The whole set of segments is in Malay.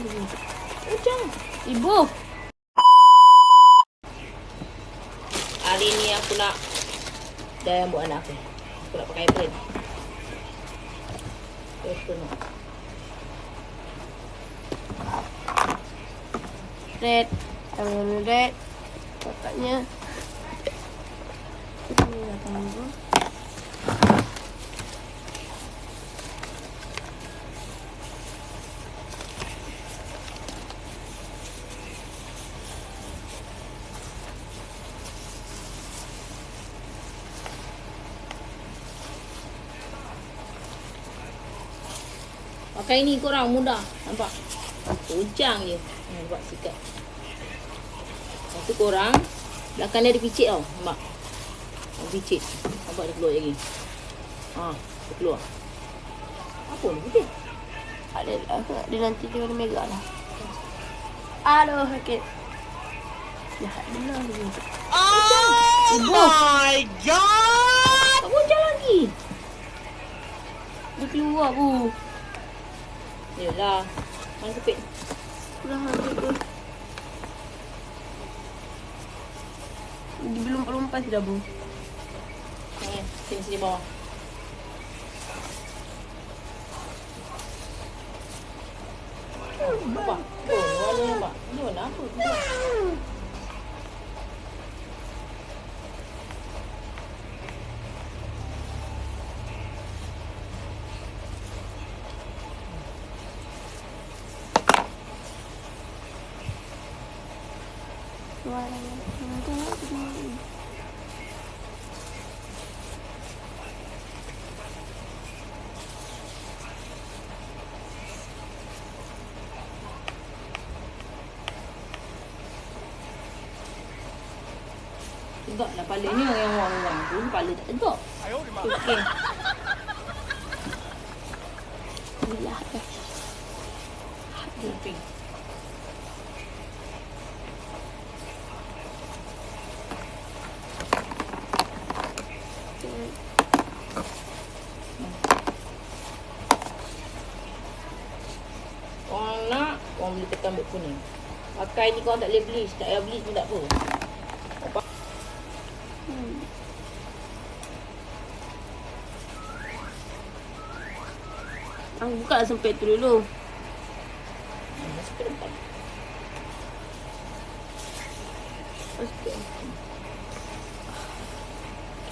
Ujang. Ibu. Hari ni aku nak Dah buat anak aku Aku nak pakai apron Red. Tangan red. Kakaknya. Ini datang dulu. Pakai ni korang mudah. Nampak? Ujang je. Ha, Buat sikat. Lepas tu korang Belakang dia ada picit tau. Nampak? Ada picit. Nampak dia keluar lagi. Ha Dia keluar. Apa ni putih Ada aku dia nanti dia warna merah lah. Aduh sakit. Jahat benar ni. Oh my god! Tak ujang lagi. Dia keluar bu. Yelah Mana kepit Dah habis tu. Dia belum lompat sudah bu. Eh, sini sini bawah. Nampak? Oh, warna nampak. Ni warna apa? Tegak lah kepala ni yang orang-orang tu. Kepala tak tegak. Okey. Bila dah. Kuping. Orang nak, orang boleh tekan beg kuning. Pakai ni korang tak boleh bleach. Tak payah bleach pun tak apa. Hmm. Aku buka lah sempit tu dulu. Hmm, Masuk ke depan. Okey.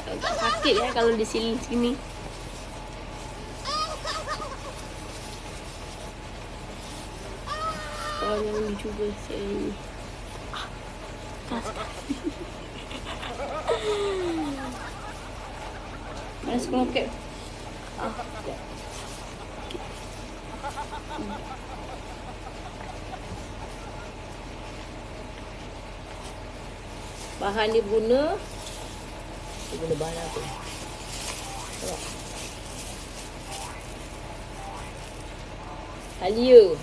Agak sakit ya kalau di sini Orang yang dicuba saya ni. Mana sekolah? Ah. Bahan dia guna Dia guna bahan apa? Halia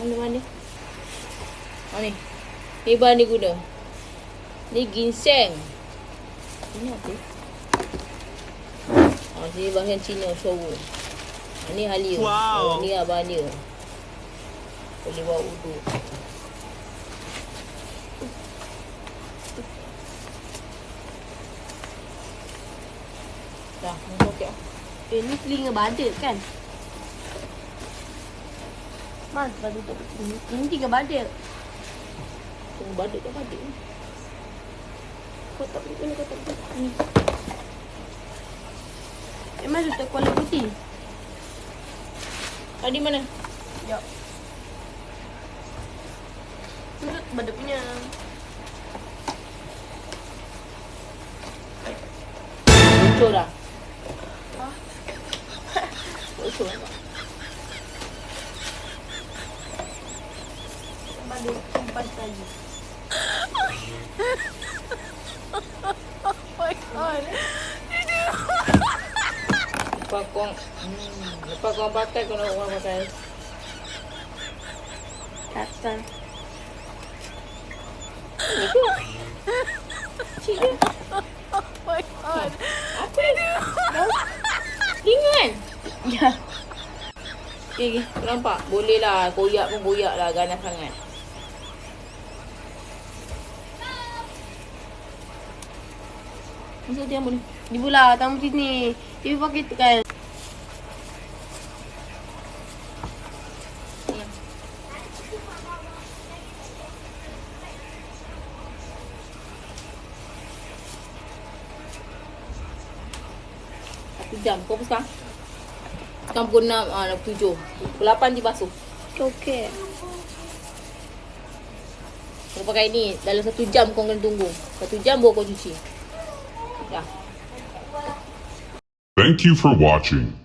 Mana mana? Ha ni Ni bahan dia guna Ni ginseng Ini apa? Ha, sini bahan Cina shower ha, Ni halia Wow. oh, Ni lah bahan dia Boleh buat uduk Dah, ni okey ah. Eh ni telinga badut kan? Mas badut tu. Ini, ini tiga badut. Tunggu badut dah badut ni. Kau tak boleh kena kau tak boleh. Ni. Eh mas tu kuala putih. Tadi mana? Ya. Sudut badut punya. Bocor dah. Ah. Bocor nampak. Badut kumpas lagi. my god. Lepas korang, hmm, lepas korang pakai, kau nak orang pakai. Kata. Itu. Cik. Oh my god. Apa ni? Ringan. Ya. Okay. Kau nampak? Boleh lah. Koyak pun koyak lah. Ganas sangat. Masuk dia boleh. Di bola tamu sini. Dia pakai tu kan. Satu jam. Kau apa sekarang? Sekarang pukul 6, ah, dah pukul 7. Pukul 8 dia basuh. Okey. Kau pakai ni dalam satu jam kau kena tunggu. Satu jam baru kau cuci. Dah. Thank you for watching.